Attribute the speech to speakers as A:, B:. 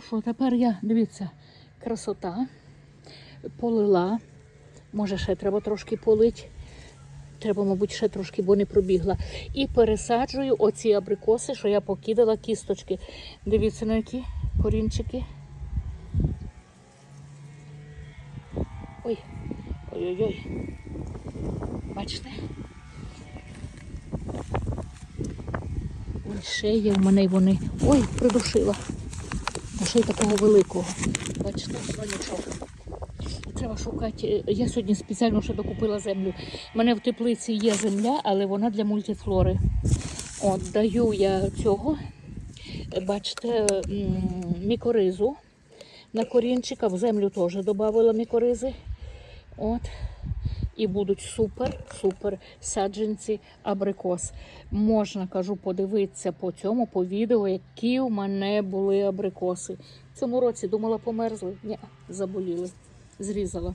A: що, тепер я, дивіться, красота. Полила. Може, ще треба трошки полить. Треба, мабуть, ще трошки, бо не пробігла. І пересаджую оці абрикоси, що я покидала кісточки. Дивіться, на які корінчики. Ой, ой-ой-ой. Бачите? Ще є в мене вони. Ой, придушила. Та ще такого великого. Бачите, нічого. Треба шукати. Я сьогодні спеціально ще докупила землю. У мене в теплиці є земля, але вона для мультифлори. От, даю я цього, бачите, мікоризу на корінчика. В землю теж додавала мікоризи. От. І будуть супер, супер саджанці абрикос. Можна, кажу, подивитися по цьому, по відео, які у мене були абрикоси. В цьому році думала, померзли. Ні, заболіли. Зрізала.